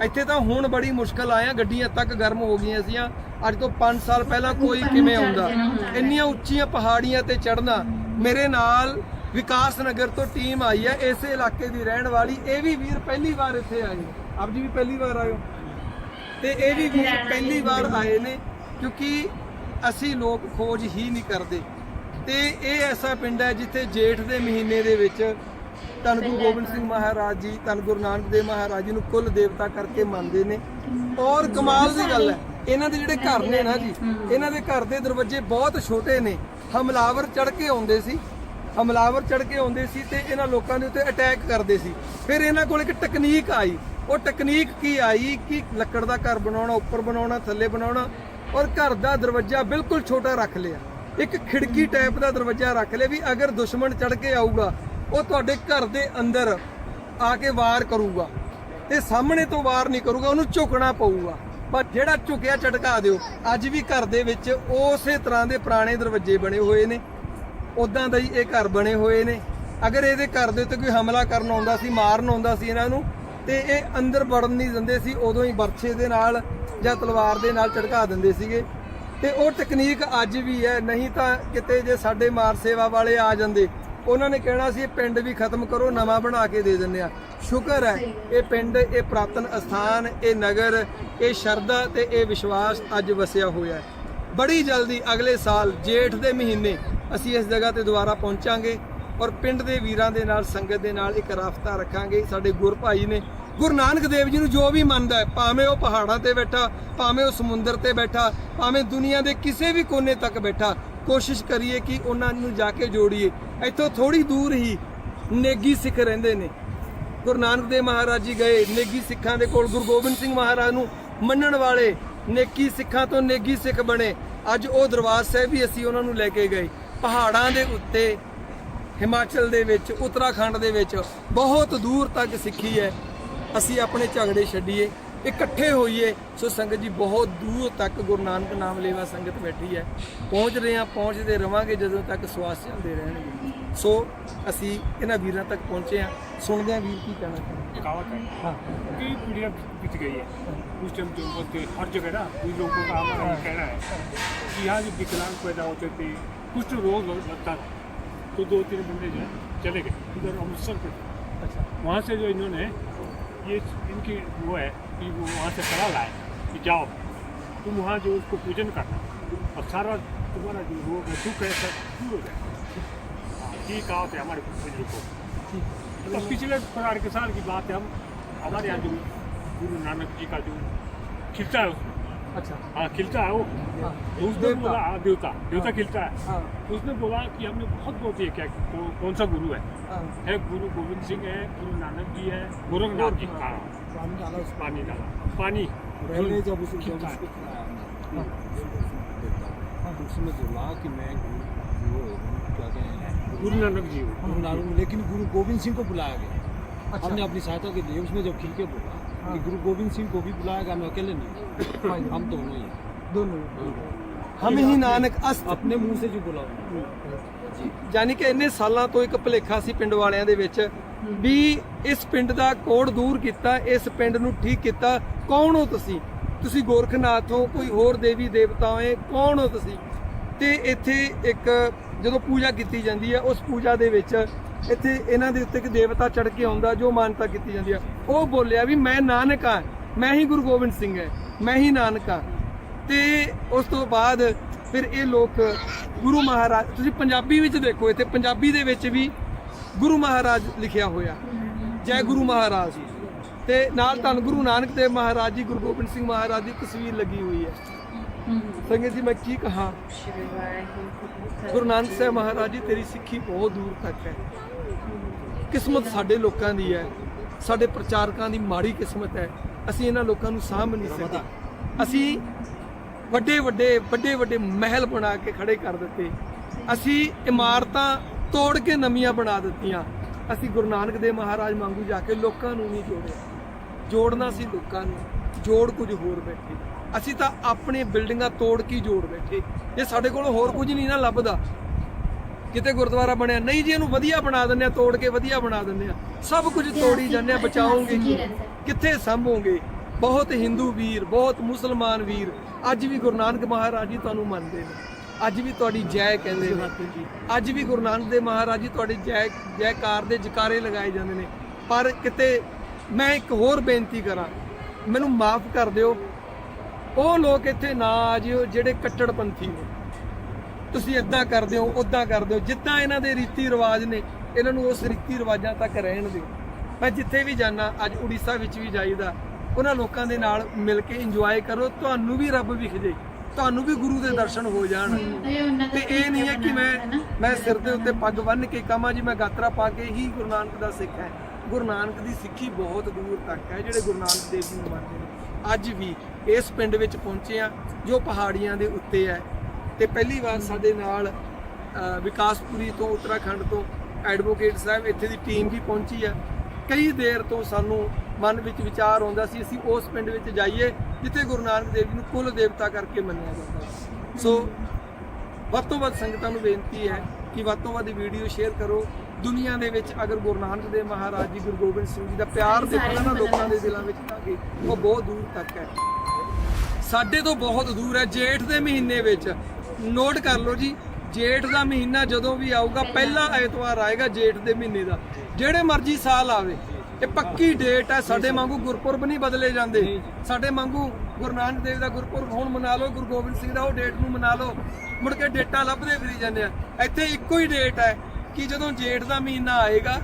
ਇੱਥੇ ਤਾਂ ਹੁਣ ਬੜੀ ਮੁਸ਼ਕਲ ਆਇਆ ਗੱਡੀਆਂ ਤੱਕ ਗਰਮ ਹੋ ਗਈਆਂ ਸੀਆਂ। ਅੱਜ ਤੋਂ 5 ਸਾਲ ਪਹਿਲਾਂ ਕੋਈ ਕਿਵੇਂ ਆਉਂਦਾ? ਇੰਨੀਆਂ ਉੱਚੀਆਂ ਪਹਾੜੀਆਂ ਤੇ ਚੜਨਾ ਮੇਰੇ ਨਾਲ ਵਿਕਾਸ ਨਗਰ ਤੋਂ ਟੀਮ ਆਈ ਹੈ ਇਸੇ ਇਲਾਕੇ ਦੀ ਰਹਿਣ ਵਾਲੀ। ਇਹ ਵੀ ਵੀਰ ਪਹਿਲੀ ਵਾਰ ਇੱਥੇ ਆਏ ਆਪ ਜੀ ਵੀ ਪਹਿਲੀ ਵਾਰ ਆਏ ਹੋ? ਤੇ ਇਹ ਵੀ ਵੀਰ ਪਹਿਲੀ ਵਾਰ ਆਏ ਨੇ ਕਿਉਂਕਿ ਅਸੀਂ ਲੋਕ ਖੋਜ ਹੀ ਨਹੀਂ ਕਰਦੇ। ਤੇ ਇਹ ਐਸਾ ਪਿੰਡ ਹੈ ਜਿੱਥੇ ਜੇਠ ਦੇ ਮਹੀਨੇ ਦੇ ਵਿੱਚ ਧੰਨ ਗੁਰੂ ਗੋਬਿੰਦ ਸਿੰਘ ਮਹਾਰਾਜ ਜੀ ਧੰਨ ਗੁਰੂ ਨਾਨਕ ਦੇਵ ਮਹਾਰਾਜ ਜੀ ਨੂੰ ਕੁੱਲ ਦੇਵਤਾ ਕਰਕੇ ਮੰਨਦੇ ਨੇ। ਔਰ ਕਮਾਲ ਦੀ ਗੱਲ ਹੈ ਇਹਨਾਂ ਦੇ ਜਿਹੜੇ ਘਰ ਨੇ ਨਾ ਜੀ ਇਹਨਾਂ ਦੇ ਘਰ ਦੇ ਦਰਵਾਜ਼ੇ ਬਹੁਤ ਛੋਟੇ ਨੇ। ਹਮਲਾਵਰ ਚੜ ਕੇ ਆਉਂਦੇ ਸੀ ਹਮਲਾਵਰ ਚੜ ਕੇ ਆਉਂਦੇ ਸੀ ਤੇ ਇਹਨਾਂ ਲੋਕਾਂ ਦੇ ਉੱਤੇ ਅਟੈਕ ਕਰਦੇ ਸੀ। ਫਿਰ ਇਹਨਾਂ ਕੋਲ ਇੱਕ ਟੈਕਨੀਕ ਆਈ ਉਹ ਟੈਕਨੀਕ ਕੀ ਆਈ? ਕਿ ਲੱਕੜ ਦਾ ਘਰ ਬਣਾਉਣਾ ਉੱਪਰ ਬਣਾਉਣਾ ਥੱਲੇ ਬਣਾਉਣਾ? ਔਰ ਘਰ ਦਾ ਦਰਵਾਜ਼ਾ ਬਿਲਕੁਲ ਛੋਟਾ ਰੱਖ ਲਿਆ। ਇੱਕ ਖਿੜਕੀ ਟਾਈਪ ਦਾ ਦਰਵਾਜ਼ਾ ਰੱਖ ਲਿਆ ਵੀ ਅਗਰ ਦੁਸ਼ਮਣ ਚੜ ਕੇ ਆਊਗਾ, ਉਹ ਤੁਹਾਡੇ ਘਰ ਦੇ ਅੰਦਰ ਆ ਕੇ ਵਾਰ ਕਰੂਗਾ ਤੇ ਸਾਹਮਣੇ ਤੋਂ ਵਾਰ ਨਹੀਂ ਕਰੂਗਾ, ਉਹਨੂੰ ਝੁਕਣਾ ਪਊਗਾ। ਪਰ ਜਿਹੜਾ ਝੁਕਿਆ ਝਟਕਾ ਦਿਓ, ਅੱਜ ਵੀ ਘਰ ਦੇ ਵਿੱਚ ਉਸੇ ਤਰ੍ਹਾਂ ਦੇ ਪੁਰਾਣੇ ਦਰਵਾਜ਼ੇ ਬਣੇ ਹੋਏ ਨੇ। ਉਦਾਂ ਦਾ ਹੀ ਇਹ ਘਰ ਬਣੇ ਹੋਏ ਨੇ। ਅਗਰ ਇਹਦੇ ਘਰ ਦੇ ਉੱਤੇ ਕੋਈ ਹਮਲਾ ਕਰਨ ਆਉਂਦਾ ਸੀ, ਮਾਰਨ ਆਉਂਦਾ ਸੀ ਇਹਨਾਂ ਨੂੰ, ਤੇ ਇਹ ਅੰਦਰ ਵੜਨ ਨਹੀਂ ਦਿੰਦੇ ਸੀ, ਉਦੋਂ ਹੀ ਬਰਛੇ ਦੇ ਨਾਲ ਜਾਂ ਤਲਵਾਰ ਦੇ ਨਾਲ ਝਟਕਾ ਦਿੰਦੇ ਸੀਗੇ। ਤੇ ਉਹ ਟੈਕਨੀਕ ਅੱਜ ਵੀ ਹੈ ਨਹੀਂ ਤਾਂ ਕਿਤੇ ਜੇ ਸਾਡੇ ਮਾਰ ਸੇਵਾ ਵਾਲੇ ਆ ਜਾਂਦੇ ਉਹਨਾਂ ਨੇ ਕਹਿਣਾ ਸੀ ਇਹ ਪਿੰਡ ਵੀ ਖਤਮ ਕਰੋ ਨਵਾਂ ਬਣਾ ਕੇ ਦੇ ਦਿੰਦੇ ਆ ਸ਼ੁਕਰ ਹੈ ਇਹ ਪਿੰਡ ਇਹ ਪ੍ਰਾਤਨ ਅਸਥਾਨ ਇਹ ਨਗਰ ਇਹ ਸ਼ਰਧਾ ਤੇ ਇਹ ਵਿਸ਼ਵਾਸ ਅੱਜ ਵਸਿਆ ਹੋਇਆ ਹੈ। ਬੜੀ ਜਲਦੀ ਅਗਲੇ ਸਾਲ ਜੇਠ ਦੇ ਮਹੀਨੇ ਅਸੀਂ ਇਸ ਜਗ੍ਹਾ ਤੇ ਦੁਬਾਰਾ ਪਹੁੰਚਾਂਗੇ ਔਰ ਪਿੰਡ ਦੇ ਵੀਰਾਂ ਦੇ ਨਾਲ ਸੰਗਤ ਦੇ ਨਾਲ ਇੱਕ ਰਾਫਤਾ ਰੱਖਾਂਗੇ। ਸਾਡੇ ਗੁਰ ਭਾਈ ਨੇ ਗੁਰੂ ਨਾਨਕ ਦੇਵ ਜੀ ਨੂੰ ਜੋ ਵੀ ਮੰਨਦਾ ਹੈ, ਭਾਵੇਂ ਉਹ ਪਹਾੜਾਂ ਤੇ ਬੈਠਾ, ਭਾਵੇਂ ਉਹ ਸਮੁੰਦਰ ਤੇ ਬੈਠਾ, ਭਾਵੇਂ ਦੁਨੀਆ ਦੇ ਕਿਸੇ ਵੀ ਕੋਨੇ ਤੱਕ ਬੈਠਾ, ਕੋਸ਼ਿਸ਼ ਕਰੀਏ ਕਿ ਉਹਨਾਂ ਨੂੰ ਜਾ ਕੇ ਜੋੜੀਏ। ਇੱਥੋਂ ਥੋੜੀ ਦੂਰ ਹੀ ਨੇਗੀ ਸਿੱਖ ਰਹਿੰਦੇ ਨੇ। ਗੁਰੂ ਨਾਨਕ ਦੇਵ ਮਹਾਰਾਜ ਜੀ ਗਏ, ਨੇਗੀ ਸਿੱਖਾਂ ਦੇ ਕੋਲ ਗੁਰੂ ਗੋਬਿੰਦ ਸਿੰਘ ਮਹਾਰਾਜ ਨੂੰ ਮੰਨਣ ਵਾਲੇ ਨੇਕੀ ਸਿੱਖਾਂ ਤੋਂ ਨੇਗੀ ਸਿੱਖ ਬਣੇ। ਅੱਜ ਉਹ ਦਰਬਾਰ ਸਾਹਿਬ ਵੀ ਅਸੀਂ ਉਹਨਾਂ ਨੂੰ ਲੈ ਕੇ ਗਏ। ਪਹਾੜਾਂ ਦੇ ਉੱਤੇ, ਹਿਮਾਚਲ ਦੇ ਵਿੱਚ, ਉੱਤਰਾਖੰਡ ਦੇ ਵਿੱਚ ਬਹੁਤ ਦੂਰ ਤੱਕ ਸਿੱਖੀ ਹੈ। ਅਸੀਂ ਆਪਣੇ ਝਗੜੇ ਛੱਡੀਏ ਇਕੱਠੇ ਹੋਈਏ ਸੋ ਸੰਗਤ ਜੀ ਬਹੁਤ ਦੂਰ ਤੱਕ ਗੁਰੂ ਨਾਨਕ ਨਾਮ ਲੈਵਾ ਸੰਗਤ ਬੈਠੀ ਹੈ ਪਹੁੰਚ ਰਹੇ ਹਾਂ ਪਹੁੰਚਦੇ ਰਵਾਂਗੇ ਜਦੋਂ ਤੱਕ ਸਵਾਸ ਚੱਲਦੇ ਰਹਿਣਗੇ ਸੋ ਅਸੀਂ ਇਹਨਾਂ ਵੀਰਾਂ ਤੱਕ ਪਹੁੰਚੇ ਹਾਂ ਸੁਣਦੇ ਹਾਂ ਵੀਰ ਕੀ ਕਹਿਣਾ ਚਾਹੁੰਦੇ कहावत है हाँ कई पीढ़ियाँ बीत गई है उस टाइम जो बोलते हर जगह ना उन लोगों का हमारा ये कहना है कि यहाँ जो विकलांग पैदा होते थे कुछ तो रोग लगता था तो दो तीन बंदे जो है चले गए इधर अमृतसर पे अच्छा वहाँ से जो इन्होंने ये इनकी वो है कि वो वहाँ से सलाह लाए कि जाओ तुम वहाँ जो उसको पूजन करना और सारा तुम्हारा जो रोग है दुख है सब दूर हो जाए। ठीक ये कहा है हमारे पूजन को। तो पिछले प्रकार के साल की बात है हम हमारे यहाँ जो गुरु नानक जी का जो खिलता है उसमें अच्छा हाँ खिलता है वो हाँ तो उसने देवता। बोला हाँ देवता देवता खिलता है हाँ तो उसने बोला कि हमने बहुत बहुत ये क्या कौ, कौन सा गुरु है हाँ है गुरु गोविंद सिंह है गुरु नानक जी है गोरखनाथ जी हाँ पानी डाला उसमें पानी डाला पानी पहले जब उसे खिलता जब है। उसको खिलाया हमने, उसमें बोला कि मैं गुरु वो क्या कहें गुरु नानक जी हो गुरु नानक लेकिन गुरु गोविंद सिंह को बुलाया गया अच्छा हमने अपनी सहायता के लिए उसमें जब खिल के बोला कि गुरु गोविंद सिंह को भी बुलाया गया हम अकेले नहीं हम दोनों ही हैं। दोनों ਹਮ ਹੀ ਨਾਨਕ ਅਸਤ अपने मुंह से जो बोला उन्होंने। ਯਾਨੀ ਕਿ ਇੰਨੇ ਸਾਲਾਂ ਤੋਂ ਇੱਕ ਭੁਲੇਖਾ ਸੀ ਪਿੰਡ ਵਾਲਿਆਂ ਦੇ ਵਿੱਚ ਵੀ ਇਸ ਪਿੰਡ ਦਾ ਕੋਡ ਦੂਰ ਕੀਤਾ ਇਸ ਪਿੰਡ ਨੂੰ ਠੀਕ ਕੀਤਾ ਕੌਣ ਹੋ ਤੁਸੀਂ ਤੁਸੀਂ ਗੋਰਖਨਾਥ ਹੋ ਕੋਈ ਹੋਰ ਦੇਵੀ ਦੇਵਤਾ ਹੋ ਕੌਣ ਹੋ ਤੁਸੀਂ ਤੇ ਇੱਥੇ ਇੱਕ ਜਦੋਂ ਪੂਜਾ ਕੀਤੀ ਜਾਂਦੀ ਹੈ ਉਸ ਪੂਜਾ ਦੇ ਵਿੱਚ ਇੱਥੇ ਇਹਨਾਂ ਦੇ ਉੱਤੇ ਇੱਕ ਦੇਵਤਾ ਚੜ ਕੇ ਆਉਂਦਾ, ਜੋ ਮਾਨਤਾ ਕੀਤੀ ਜਾਂਦੀ ਹੈ ਉਹ ਬੋਲਿਆ ਵੀ ਮੈਂ ਨਾਨਕ ਹਾਂ, ਮੈਂ ਹੀ ਗੁਰੂ ਗੋਬਿੰਦ ਸਿੰਘ ਹੈ, ਮੈਂ ਹੀ ਨਾਨਕ ਹਾਂ। ਤੇ ਉਸ ਤੋਂ ਬਾਅਦ ਫਿਰ ਇਹ ਲੋਕ ਗੁਰੂ ਮਹਾਰਾਜ, ਤੁਸੀਂ ਪੰਜਾਬੀ ਵਿੱਚ ਦੇਖੋ, ਇੱਥੇ ਪੰਜਾਬੀ ਦੇ ਵਿੱਚ ਵੀ ਗੁਰੂ ਮਹਾਰਾਜ ਲਿਖਿਆ ਹੋਇਆ। ਜੈ ਗੁਰੂ ਮਹਾਰਾਜ। ਤੇ ਨਾਲ ਧੰਨ ਗੁਰੂ ਨਾਨਕ ਦੇਵ ਮਹਾਰਾਜ ਜੀ, ਗੁਰੂ ਗੋਬਿੰਦ ਸਿੰਘ ਮਹਾਰਾਜ ਦੀ ਤਸਵੀਰ ਲੱਗੀ ਹੋਈ ਹੈ। ਸੰਗਤ ਜੀ, ਮੈਂ ਕੀ ਕਹਾਂ? ਗੁਰੂ ਨਾਨਕ ਸਾਹਿਬ ਮਹਾਰਾਜ ਜੀ, ਤੇਰੀ ਸਿੱਖੀ ਬਹੁਤ ਦੂਰ ਤੱਕ ਹੈ। ਕਿਸਮਤ ਸਾਡੇ ਲੋਕਾਂ ਦੀ ਹੈ ਸਾਡੇ ਪ੍ਰਚਾਰਕਾਂ ਦੀ ਮਾੜੀ ਕਿਸਮਤ ਹੈ ਅਸੀਂ ਇਹਨਾਂ ਲੋਕਾਂ ਨੂੰ ਸਾਂਭ ਨਹੀਂ ਸਕਦੇ। ਅਸੀਂ ਵੱਡੇ ਵੱਡੇ ਵੱਡੇ ਵੱਡੇ ਮਹਿਲ ਬਣਾ ਕੇ ਖੜੇ ਕਰ ਦਿੱਤੇ। ਅਸੀਂ ਇਮਾਰਤਾਂ ਤੋੜ ਕੇ ਨਵੀਆਂ ਬਣਾ ਦਿੱਤੀਆਂ। ਅਸੀਂ ਗੁਰੂ ਨਾਨਕ ਦੇਵ ਮਹਾਰਾਜ ਵਾਂਗੂ ਜਾ ਕੇ ਲੋਕਾਂ ਨੂੰ ਨਹੀਂ ਜੋੜਿਆ। ਜੋੜਨਾ ਸੀ ਲੋਕਾਂ ਨੂੰ ਜੋੜ ਕੁਝ ਹੋਰ ਬੈਠੇ। ਅਸੀਂ ਤਾਂ ਆਪਣੇ ਬਿਲਡਿੰਗਾਂ ਤੋੜ ਕੇ ਜੋੜ ਬੈਠੇ। ਜੇ ਸਾਡੇ ਕੋਲ ਹੋਰ ਕੁਝ ਨਹੀਂ ਨਾ ਲੱਭਦਾ ਕਿਤੇ ਗੁਰਦੁਆਰਾ ਬਣਿਆ ਨਹੀਂ ਜੀ ਇਹਨੂੰ ਵਧੀਆ ਬਣਾ ਦਿੰਦੇ ਆ ਤੋੜ ਕੇ ਵਧੀਆ ਬਣਾ ਦਿੰਦੇ ਆ। ਸਭ ਕੁਝ ਤੋੜੀ ਜਾਂਦੇ ਆ ਬਚਾਓਗੇ ਕੀ? ਕਿੱਥੇ ਸੰਭੋਗੇ ਬਹੁਤ ਹਿੰਦੂ ਵੀਰ ਬਹੁਤ ਮੁਸਲਮਾਨ ਵੀਰ। ਅੱਜ ਵੀ ਗੁਰੂ ਨਾਨਕ ਮਹਾਰਾਜ ਜੀ ਤੁਹਾਨੂੰ ਮੰਨਦੇ ਨੇ। ਅੱਜ ਵੀ ਤੁਹਾਡੀ ਜੈ ਕਹਿੰਦੇ ਨੇ। ਅੱਜ ਵੀ ਗੁਰੂ ਨਾਨਕ ਦੇ ਮਹਾਰਾਜ ਜੀ ਤੁਹਾਡੇ ਜੈ ਜੈਕਾਰ ਦੇ ਜਕਾਰੇ ਲਗਾਏ ਜਾਂਦੇ ਨੇ। ਪਰ ਕਿਤੇ ਮੈਂ ਇੱਕ ਹੋਰ ਬੇਨਤੀ ਕਰਾਂ ਮੈਨੂੰ ਮਾਫ ਕਰ ਦਿਓ। ਉਹ ਲੋਕ ਇੱਥੇ ਨਾ ਆ ਜਿਓ ਜਿਹੜੇ ਕੱਟੜਪੰਥੀ ਨੇ। ਤੁਸੀਂ ਇਦਾਂ ਕਰਦੇ ਹੋ ਉਦਾਂ ਕਰਦੇ ਹੋ। ਜਿੱਦਾਂ ਇਹਨਾਂ ਦੇ ਰੀਤੀ ਰਿਵਾਜ ਨੇ ਇਹਨਾਂ ਨੂੰ ਉਸ ਰੀਤੀ ਰਿਵਾਜਾਂ ਤੱਕ ਰਹਿਣ ਦਿਓ। ਮੈਂ ਜਿੱਥੇ ਵੀ ਜਾਣਾ ਅੱਜ ਉੜੀਸਾ ਵਿੱਚ ਵੀ ਜਾਈਦਾ ਉਹਨਾਂ ਲੋਕਾਂ ਦੇ ਨਾਲ ਮਿਲ ਕੇ ਇੰਜੋਏ ਕਰੋ। ਤੁਹਾਨੂੰ ਵੀ ਰੱਬ ਵਿਖ ਜੇ ਤੁਹਾਨੂੰ ਵੀ ਗੁਰੂ ਦੇ ਦਰਸ਼ਨ ਹੋ ਜਾਣ। ਤੇ ਇਹ ਨਹੀਂ ਹੈ ਕਿ ਮੈਂ ਮੈਂ ਸਿਰ ਦੇ ਉੱਤੇ ਪੱਗ ਬੰਨ੍ਹ ਕੇ ਕਹਾਂ ਜੀ ਮੈਂ ਗਾਤਰਾ ਪਾ ਕੇ ਹੀ ਗੁਰੂ ਨਾਨਕ ਦਾ ਸਿੱਖ ਹੈ। ਗੁਰੂ ਨਾਨਕ ਦੀ ਸਿੱਖੀ ਬਹੁਤ ਦੂਰ ਤੱਕ ਹੈ ਜਿਹੜੇ ਗੁਰੂ ਨਾਨਕ ਦੇਵ ਜੀ ਨੂੰ ਮੰਨਦੇ ਨੇ। ਅੱਜ ਵੀ ਇਸ ਪਿੰਡ ਵਿੱਚ ਪਹੁੰਚੇ ਆ ਜੋ ਪਹਾੜੀਆਂ ਦੇ ਉੱਤੇ ਹੈ। ਤੇ ਪਹਿਲੀ ਵਾਰ ਸਾਡੇ ਨਾਲ ਵਿਕਾਸਪੁਰੀ ਤੋਂ ਉੱਤਰਾਖੰਡ ਤੋਂ ਐਡਵੋਕੇਟ ਸਾਹਿਬ ਇੱਥੇ ਦੀ ਟੀਮ ਵੀ ਪਹੁੰਚੀ ਹੈ ਕਈ ਦੇਰ ਤੋਂ ਸਾਨੂੰ ਮਨ ਵਿੱਚ ਵਿਚਾਰ ਆਉਂਦਾ ਸੀ ਅਸੀਂ ਉਸ ਪਿੰਡ ਵਿੱਚ ਜਾਈਏ ਜਿੱਥੇ ਗੁਰੂ ਨਾਨਕ ਦੇਵ ਜੀ ਨੂੰ ਕੁਲ ਦੇਵਤਾ ਕਰਕੇ ਮੰਨਿਆ ਜਾਂਦਾ। ਸੋ। ਵੱਧ ਤੋਂ ਵੱਧ ਸੰਗਤਾਂ ਨੂੰ ਬੇਨਤੀ ਹੈ ਕਿ ਵੱਧ ਤੋਂ ਵੱਧ ਵੀਡੀਓ ਸ਼ੇਅਰ ਕਰੋ। ਦੁਨੀਆ ਦੇ ਵਿੱਚ ਅਗਰ ਗੁਰੂ ਨਾਨਕ ਦੇਵ ਮਹਾਰਾਜ ਜੀ ਗੁਰੂ ਗੋਬਿੰਦ ਸਿੰਘ ਜੀ ਦਾ ਪਿਆਰ ਦੇਖਣਾ ਨਾ ਲੋਕਾਂ ਦੇ ਦਿਲਾਂ ਵਿੱਚ ਤਾਂ ਕਿ ਉਹ ਬਹੁਤ ਦੂਰ ਤੱਕ ਹੈ। ਸਾਡੇ ਤੋਂ ਬਹੁਤ ਦੂਰ ਹੈ ਜੇਠ ਦੇ ਮਹੀਨੇ ਵਿੱਚ। ਨੋਟ ਕਰ ਲਓ ਜੀ ਜੇਠ ਦਾ ਮਹੀਨਾ ਜਦੋਂ ਵੀ ਆਊਗਾ ਪਹਿਲਾ ਐਤਵਾਰ ਆਏਗਾ ਜੇਠ ਦੇ ਮਹੀਨੇ ਦਾ। ਜਿਹੜੇ ਮਰਜ਼ੀ ਸਾਲ ਆਵੇ ਇਹ ਪੱਕੀ ਡੇਟ ਹੈ ਸਾਡੇ ਵਾਂਗੂ ਗੁਰਪੁਰਬ ਨਹੀਂ ਬਦਲੇ ਜਾਂਦੇ। ਸਾਡੇ ਵਾਂਗੂ ਗੁਰੂ ਨਾਨਕ ਦੇਵ ਦਾ ਗੁਰਪੁਰਬ ਹੁਣ ਮਨਾ ਲਓ ਗੁਰੂ ਗੋਬਿੰਦ ਸਿੰਘ ਦਾ ਉਹ ਡੇਟ ਨੂੰ ਮਨਾ ਲਓ। ਮੁੜ ਕੇ ਡੇਟਾਂ ਲੱਭਦੇ ਫਿਰੀ ਜਾਂਦੇ ਆ। ਇੱਥੇ ਇੱਕੋ ਹੀ ਡੇਟ ਹੈ ਕਿ ਜਦੋਂ ਜੇਠ ਦਾ ਮਹੀਨਾ ਆਏਗਾ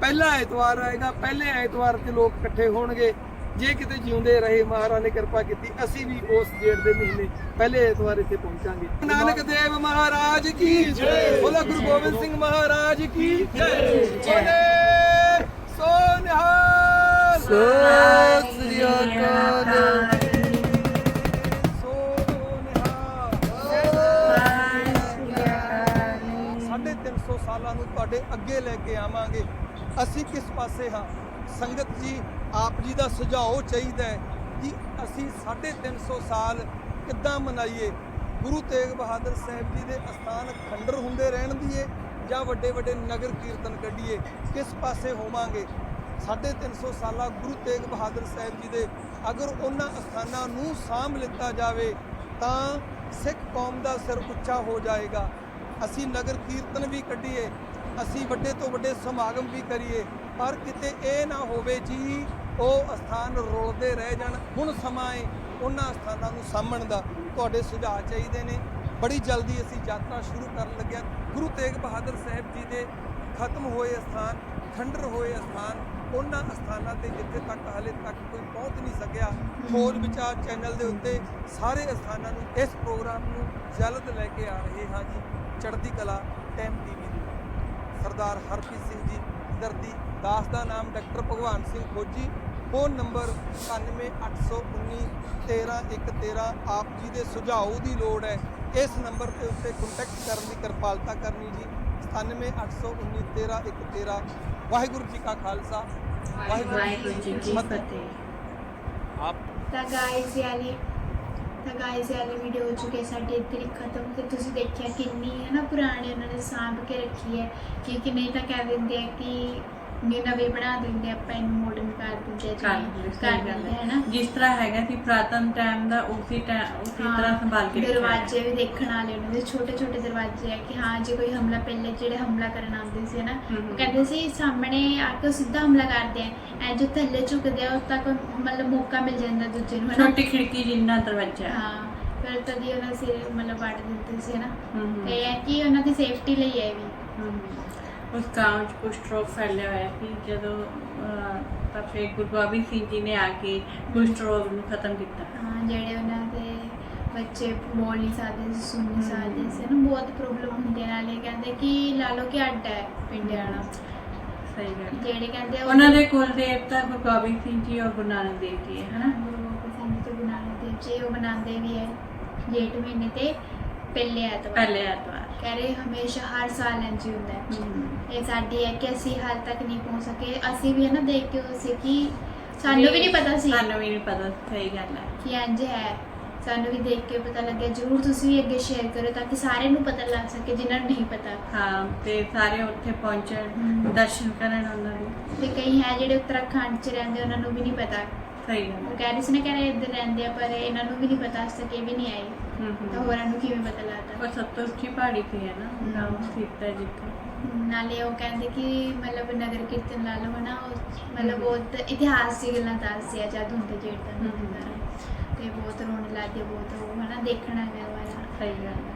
ਪਹਿਲਾ ਐਤਵਾਰ ਆਏਗਾ ਪਹਿਲੇ ਐਤਵਾਰ ਤੇ ਲੋਕ ਇਕੱਠੇ ਹੋਣਗੇ। ਜੇ ਕਿਤੇ ਜਿਉਂਦੇ ਰਹੇ ਮਹਾਰਾਜ ਨੇ ਕਿਰਪਾ ਕੀਤੀ ਅਸੀਂ ਵੀ ਉਸ ਜੇਠ ਦੇ ਮਹੀਨੇ ਪਹਿਲੇ ਐਤਵਾਰ ਇੱਥੇ ਪਹੁੰਚਾਂਗੇ। ਨਾਨਕ ਦੇਵ ਮਹਾਰਾਜ ਕੀ ਜੈ। ਬੋਲਾ ਗੁਰੂ ਗੋਬਿੰਦ ਸਿੰਘ ਮਹਾਰਾਜ ਕੀ ਜੈ। ਬੋਲੇ ਸੋ ਨਿਹਾਲ ਸਤਿ ਸ੍ਰੀ ਅਕਾਲ। ਸੋ ਨਿਹਾਲ ਸਾਢੇ 300 ਸਾਲਾਂ ਨੂੰ ਤੁਹਾਡੇ ਅੱਗੇ ਲੈ ਕੇ ਆਵਾਂਗੇ। ਅਸੀਂ ਕਿਸ ਪਾਸੇ ਹਾਂ? ਸੰਗਤ ਜੀ, ਆਪ ਜੀ ਦਾ ਸੁਝਾਅ ਚਾਹੀਦਾ ਹੈ ਕਿ ਅਸੀਂ ਸਾਢੇ 300 ਸਾਲ ਕਿੱਦਾਂ ਮਨਾਈਏ। ਗੁਰੂ ਤੇਗ ਬਹਾਦਰ ਸਾਹਿਬ ਜੀ ਦੇ ਅਸਥਾਨ ਖੰਡਰ ਹੁੰਦੇ ਰਹਿਣ ਦੀਏ ਜਾਂ ਵੱਡੇ ਵੱਡੇ ਨਗਰ ਕੀਰਤਨ ਕੱਢੀਏ, ਕਿਸ ਪਾਸੇ ਹੋਵਾਂਗੇ? ਸਾਢੇ 300 ਸਾਲਾ ਗੁਰੂ ਤੇਗ ਬਹਾਦਰ ਸਾਹਿਬ ਜੀ ਦੇ ਅਗਰ ਉਹਨਾਂ ਅਸਥਾਨਾਂ ਨੂੰ ਸਾਂਭ ਲਿੱਤਾ ਜਾਵੇ, ਤਾਂ ਸਿੱਖ ਕੌਮ ਦਾ ਸਿਰ ਉੱਚਾ ਹੋ ਜਾਏਗਾ। ਅਸੀਂ ਨਗਰ ਕੀਰਤਨ ਵੀ ਕੱਢੀਏ, ਅਸੀਂ ਵੱਡੇ ਤੋਂ ਵੱਡੇ ਸਮਾਗਮ ਵੀ ਕਰੀਏ ਪਰ ਕਿਤੇ ਇਹ ਨਾ ਹੋਵੇ ਜੀ, ਉਹ ਅਸਥਾਨ ਰੁਲਦੇ ਰਹਿ ਜਾਣ। ਹੁਣ ਸਮਾਂ ਹੈ ਉਹਨਾਂ ਅਸਥਾਨਾਂ ਨੂੰ ਸਾਂਭਣ ਦਾ। ਤੁਹਾਡੇ ਸੁਝਾਅ ਚਾਹੀਦੇ ਨੇ। ਬੜੀ ਜਲਦੀ ਅਸੀਂ ਯਾਤਰਾ ਸ਼ੁਰੂ ਕਰਨ ਲੱਗਿਆ। ਗੁਰੂ ਤੇਗ ਬਹਾਦਰ ਸਾਹਿਬ ਜੀ ਦੇ ਖਤਮ ਹੋਏ ਅਸਥਾਨ, ਖੰਡਰ ਹੋਏ ਅਸਥਾਨ, ਉਹਨਾਂ ਅਸਥਾਨਾਂ ਤੇ ਜਿੱਥੇ ਤੱਕ ਹਲੇ ਤੱਕ ਕੋਈ ਪਹੁੰਚ ਨਹੀਂ ਸਕਿਆ, ਖੋਜ ਵਿਚਾਰ ਚੈਨਲ ਦੇ ਉੱਤੇ ਸਾਰੇ ਅਸਥਾਨਾਂ ਨੂੰ ਇਸ ਪ੍ਰੋਗਰਾਮ ਨੂੰ ਜਲਦ ਲੈ ਕੇ ਆ ਰਹੇ ਹਾਂ ਜੀ। ਚੜ੍ਹਦੀ ਕਲਾ ਟਾਈਮ ਟੀਵੀ ਦੀ ਸਰਦਾਰ ਹਰਪ੍ਰੀਤ ਸਿੰਘ ਜੀ ਦਰਦੀ ਦਾਸ ਦਾ ਨਾਮ ਡਾਕਟਰ ਭਗਵਾਨ ਸਿੰਘ ਖੋਜੀ ਫੋਨ ਨੰਬਰ 9881 13113 ਆਪ ਜੀ ਦੇ ਸੁਝਾਅ ਦੀ ਲੋੜ ਹੈ। ਇਸ ਨੰਬਰ ਦੇ ਉੱਤੇ ਕੰਟੈਕਟ ਕਰਨ ਦੀ ਕਿਰਪਾਲਤਾ ਕਰਨੀ ਜੀ 9881 13113 ਵਾਹਿਗੁਰੂ ਜੀ ਕਾ ਖਾਲਸਾ। ਵਾਹਿਗੁਰੂ ਜੀ ਕੀ ਫਤਿਹ। ਆਪ ਤਾਂ ਗਾਇਸ ਵਾਲੀ ਤਾਂ ਗਾਇਸ ਵਾਲੀ ਵੀਡੀਓ ਹੋ ਚੁੱਕੀ ਹੈ, ਸਾਡੀ ਇੱਥੇ ਹੀ ਖਤਮ। ਤੇ ਤੁਸੀਂ ਦੇਖਿਆ ਕਿੰਨੀ ਹੈ ਨਾ ਪੁਰਾਣੇ, ਉਹਨਾਂ ਨੇ ਸਾਂਭ ਕੇ ਰੱਖੀ ਹੈ। ਕਿ ਕਿ ਨਹੀਂ ਤਾਂ ਕਹਿ ਦਿੰਦੇ ਆ ਕਿ ਨਹੀਂ ਨਵੇਂ ਬਣਾ ਦਿੰਦੇ ਆਪਾਂ ਇਹਨੂੰ ਮਾਡਰਨ ਕਰ ਦਿੰਦੇ ਆ ਕਰ ਦਿੰਦੇ ਹੈ। ਨਾ ਜਿਸ ਤਰ੍ਹਾਂ ਹੈਗਾ ਸੀ ਪ੍ਰਾਤਨ ਟਾਈਮ ਦਾ ਉਸੇ ਟਾਈਮ ਉਸੇ ਤਰ੍ਹਾਂ ਸੰਭਾਲ ਕੇ। ਦਰਵਾਜ਼ੇ ਵੀ ਦੇਖਣ ਵਾਲੇ ਉਹਨਾਂ ਦੇ ਛੋਟੇ ਛੋਟੇ ਦਰਵਾਜ਼ੇ ਆ ਕਿ ਹਾਂ ਜੇ ਕੋਈ ਹਮਲਾ ਪਹਿਲੇ ਜਿਹੜੇ ਹਮਲਾ ਕਰਨ ਆਉਂਦੇ ਸੀ ਨਾ। ਉਹ ਕਹਿੰਦੇ ਸੀ ਸਾਹਮਣੇ ਆ ਕੇ ਸਿੱਧਾ ਹਮਲਾ ਕਰਦੇ ਆ ਐ ਜੋ ਥੱਲੇ ਝੁਕਦੇ ਆ ਉਹ ਤੱਕ ਮਤਲਬ ਮੌਕਾ ਮਿਲ ਜਾਂਦਾ ਦੂਜੇ ਨੂੰ ਨਾ ਛੋਟੀ ਖਿੜਕੀ ਜਿੰਨਾ ਦਰਵਾਜ਼ਾ ਹੈ ਫਿਰ ਤਦੀ ਉਹਨਾਂ ਸਿਰ ਮਤਲਬ ਵੱਢ ਦਿੰਦੇ ਸੀ ਨਾ। ਤੇ ਇਹ ਕਿ ਉਹਨਾਂ ਦੀ ਸੇਫਟੀ ਲਈ ਹੈ ਵੀ। ਉਸ ਗਾਂव 'ਚ ਕੁਸ਼ਟ ਰੋਗ ਫੈਲਿਆ ਹੋਇਆ ਸੀ। ਜਦੋਂ ਤਾਂ ਫਿਰ ਗੁਰੂ ਗੋਬਿੰਦ ਸਿੰਘ ਜੀ ਨੇ ਆ ਕੇ ਕੁਸ਼ਟ ਰੋਗ ਨੂੰ ਖਤਮ ਕੀਤਾ। ਹਾਂ ਜਿਹੜੇ ਉਹਨਾਂ ਦੇ ਬੱਚੇ ਬੋਲ ਨਹੀਂ ਸਕਦੇ ਸੀ ਸੁਣ ਨਹੀਂ ਸਕਦੇ ਸੀ ਨਾ ਬਹੁਤ ਪ੍ਰੋਬਲਮ ਹੁੰਦੇ ਨਾਲੇ ਕਹਿੰਦੇ ਕਿ ਲਾ ਲਓ ਕਿ ਅੱਡ ਹੈ ਪਿੰਡ ਵਾਲਾ। ਸਹੀ ਗੱਲ। ਜਿਹੜੇ ਕਹਿੰਦੇ ਉਹਨਾਂ ਦੇ ਕੁਲ ਦੇਵਤਾ ਗੁਰੂ ਗੋਬਿੰਦ ਸਿੰਘ ਜੀ ਔਰ ਗੁਰੂ ਨਾਨਕ ਦੇਵ ਜੀ ਹੈ ਹਨਾ। ਗੁਰੂ ਗੋਬਿੰਦ ਸਿੰਘ ਜੀ ਤੇ ਗੁਰੂ ਨਾਨਕ ਦੇਵ ਜੀ ਉਹ ਮਨਾਉਂਦੇ ਵੀ ਹੈ ਜੇਠ ਮਹੀਨੇ ਤੇ ਪਹਿਲੇ ਐਤਵਾਰ। ਪਹਿਲੇ ਐਤਵਾਰ। ਕਹਿ ਰਹੇ ਹਮੇਸ਼ਾ ਹਰ ਸਾਲ ਇੰਝ ਹੀ ਹੁੰਦਾ ਹੈ। ਇਹ ਸਾਡੀ ਹੈ ਕਿ ਅਸੀਂ ਹਾਲ ਤੱਕ ਨਹੀਂ ਪਹੁੰਚ ਸਕੇ। ਅਸੀਂ ਵੀ ਹੈ ਨਾ ਦੇਖ ਕੇ ਉਹ ਸੀ ਕਿ ਸਾਨੂੰ ਵੀ ਨਹੀਂ ਪਤਾ ਸੀ। ਸਾਨੂੰ ਵੀ ਨਹੀਂ ਪਤਾ ਸਹੀ ਗੱਲ ਹੈ। ਕਿ ਇੰਝ ਹੈ। ਸਾਨੂੰ ਵੀ ਦੇਖ ਕੇ ਪਤਾ ਲੱਗਿਆ ਜਰੂਰ ਤੁਸੀਂ ਵੀ ਅੱਗੇ ਸ਼ੇਅਰ ਕਰੋ ਤਾਂ ਕਿ ਸਾਰਿਆਂ ਨੂੰ ਪਤਾ ਲੱਗ ਸਕੇ ਜਿਨ੍ਹਾਂ ਨੂੰ ਨਹੀਂ ਪਤਾ। ਹਾਂ ਤੇ ਸਾਰੇ ਉੱਥੇ ਪਹੁੰਚਣ। ਦਰਸ਼ਨ ਕਰਨ ਉਹਨਾਂ ਦੇ। ਤੇ ਕਈ ਹੈ ਜਿਹੜੇ ਉੱਤਰਾਖੰਡ 'ਚ ਰਹਿੰਦੇ ਉਹਨਾਂ ਨੂੰ ਵੀ ਨਹੀਂ ਪਤਾ। ਸਹੀ ਗੱਲ ਉਹ ਕਹਿ ਰਹੇ ਸੀ ਨਾ ਕਹਿ ਰਹੇ ਇੱਧਰ ਰਹਿੰਦੇ ਆ ਪਰ ਇਹਨਾਂ ਨੂੰ ਵੀ ਨਹੀਂ ਪਤਾ ਇਹ ਵੀ ਨਹੀਂ ਆਏ। ਤਾਂ। ਹੋਰਾਂ ਨੂੰ ਕਿਵੇਂ ਪਤਾ ਲੱਗਦਾ? ਉਹ ਸਭ ਤੋਂ ਉੱਚੀ ਪਹਾੜੀ ਤੇ ਹੈ ਨਾ ਗਾਉਂ ਸਥਿਤ ਹੈ ਜਿੱਥੇ। ਨਾਲੇ ਉਹ ਕਹਿੰਦੇ ਕਿ ਮਤਲਬ ਨਗਰ ਕੀਰਤਨ ਲਾ ਲਓ ਨਾ ਮਤਲਬ ਬਹੁਤ ਇਤਿਹਾਸ ਦੀ ਗੱਲਾਂ ਦੱਸਦੇ ਆ ਜਦ ਹੁੰਦੇ ਜੇਠ ਦਾ ਹਮ। ਹੁੰਦਾ ਤੇ ਬਹੁਤ ਰੋਣ ਲੱਗੇ ਬਹੁਤ ਉਹ ਹਨਾ ਦੇਖਣਾ ਗਿਆ ਵਾਲਾ। ਸਹੀ ਗੱਲ ਹੈ।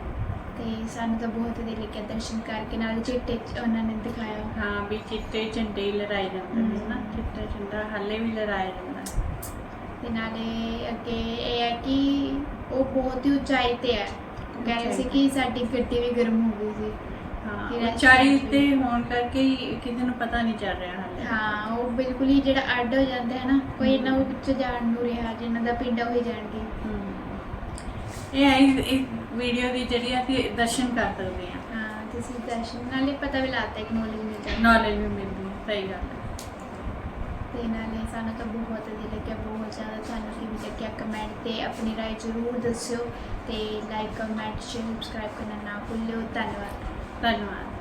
ਤੇ ਸਾਨੂੰ ਤਾਂ ਬਹੁਤ ਵਧੀਆ ਲੱਗਿਆ ਦਰਸ਼ਨ ਕਰਕੇ ਨਾਲ ਚਿੱਟੇ ਚ ਉਹਨਾਂ ਨੇ ਦਿਖਾਇਆ। ਹਾਂ ਵੀ ਚਿੱਟੇ ਝੰਡੇ ਹੀ ਲਹਿਰਾਏ ਜਾਂਦੇ ਨੇ ਨਾ ਹਮ। ਚਿੱਟਾ ਝੰਡਾ ਹਾਲੇ ਵੀ ਲਹਿਰਾਇਆ ਜਾਂਦਾ। ਤੇ ਨਾਲੇ ਅੱਗੇ ਇਹ ਹੈ ਕਿ ਉਹ ਬਹੁਤ ਹੀ ਉਚਾਈ ਤੇ ਹੈ। ਉਹ ਕਹਿ ਰਹੇ ਸੀ ਕਿ ਸਾਡੀ ਗੱਡੀ ਵੀ ਗਰਮ ਹੋ ਗਈ ਸੀ। ਹਾਂ ਉਚਾਈ ਐਸਾ- ਤੇ ਹੋਣ ਕਰਕੇ ਹੀ ਕਿਸੇ ਨੂੰ ਪਤਾ ਨਹੀਂ ਚੱਲ ਰਿਹਾ ਹਾਲੇ। ਹਾਂ ਉਹ ਬਿਲਕੁਲ ਹੀ ਜਿਹੜਾ ਅੱਡ ਹੋ ਜਾਂਦਾ ਹੈ ਨਾ ਕੋਈ ਇਹਨਾਂ ਉਹ ਵਿੱਚ ਜਾਣ ਨੂੰ ਰਿਹਾ ਜਿਨ੍ਹਾਂ ਦਾ ਪਿੰਡ ਹੋਈ ਜਾਣਗੇ। ਇਹ ਹੈ ਇਸ ਇਸ ਵੀਡੀਓ ਦੀ ਜਿਹੜੀ ਅਸੀਂ ਦਰਸ਼ਨ ਕਰ ਸਕਦੇ ਹਾਂ। ਹਾਂ ਤੁਸੀਂ ਦਰਸ਼ਨ ਨਾਲੇ ਪਤਾ ਵੀ ਲੱਗਦਾ ਇੱਕ ਨੌਲੇਜ ਮਿਲ ਜਾਂਦੀ ਹੈ। ਨੌਲੇਜ ਵੀ ਮਿਲਦੀ ਹੈ ਸਹੀ ਗੱਲ ਹੈ ਇਹਨਾਂ ਨੇ ਸਾਨੂੰ ਤਾਂ ਬਹੁਤ ਵਧੀਆ ਲੱਗਿਆ, ਬਹੁਤ ਜ਼ਿਆਦਾ ਤੁਹਾਨੂੰ ਕਿਵੇਂ ਲੱਗਿਆ। ਕਮੈਂਟ ਤੇ ਆਪਣੀ ਰਾਏ ਜ਼ਰੂਰ ਦੱਸਿਓ ਤੇ ਲਾਈਕ ਕਮੈਂਟ ਸ਼ੇਅਰ ਸਬਸਕ੍ਰਾਈਬ ਕਰਨਾ ਨਾ ਭੁੱਲਿਓ। ਧੰਨਵਾਦ। ਧੰਨਵਾਦ।